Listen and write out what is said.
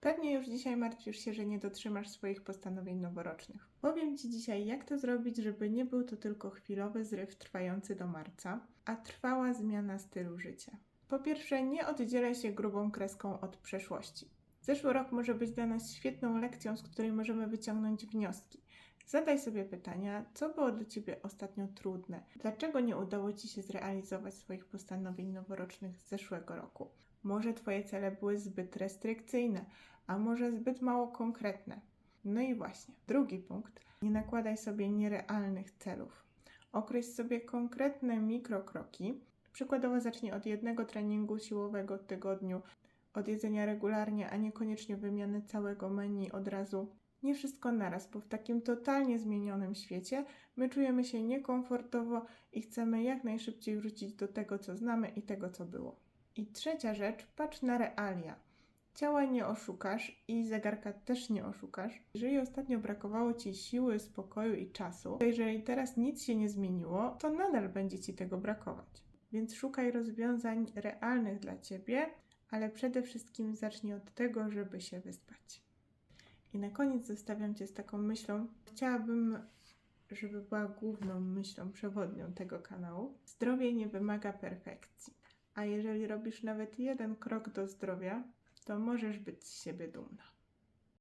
Pewnie już dzisiaj martwisz się, że nie dotrzymasz swoich postanowień noworocznych. Powiem Ci dzisiaj, jak to zrobić, żeby nie był to tylko chwilowy zryw trwający do marca, a trwała zmiana stylu życia. Po pierwsze, nie oddzielaj się grubą kreską od przeszłości. Zeszły rok może być dla nas świetną lekcją, z której możemy wyciągnąć wnioski. Zadaj sobie pytania, co było dla Ciebie ostatnio trudne? Dlaczego nie udało Ci się zrealizować swoich postanowień noworocznych z zeszłego roku? Może Twoje cele były zbyt restrykcyjne, a może zbyt mało konkretne. No i właśnie, drugi punkt. Nie nakładaj sobie nierealnych celów. Określ sobie konkretne mikrokroki. Przykładowo zacznij od jednego treningu siłowego w tygodniu, od jedzenia regularnie, a niekoniecznie wymiany całego menu od razu. Nie wszystko naraz, bo w takim totalnie zmienionym świecie my czujemy się niekomfortowo i chcemy jak najszybciej wrócić do tego, co znamy i tego, co było. I trzecia rzecz, patrz na realia. Ciała nie oszukasz i zegarka też nie oszukasz. Jeżeli ostatnio brakowało Ci siły, spokoju i czasu, to jeżeli teraz nic się nie zmieniło, to nadal będzie Ci tego brakować. Więc szukaj rozwiązań realnych dla Ciebie, ale przede wszystkim zacznij od tego, żeby się wyspać. I na koniec zostawiam Cię z taką myślą. Chciałabym, żeby była główną myślą przewodnią tego kanału. Zdrowie nie wymaga perfekcji. A jeżeli robisz nawet jeden krok do zdrowia, to możesz być z siebie dumna.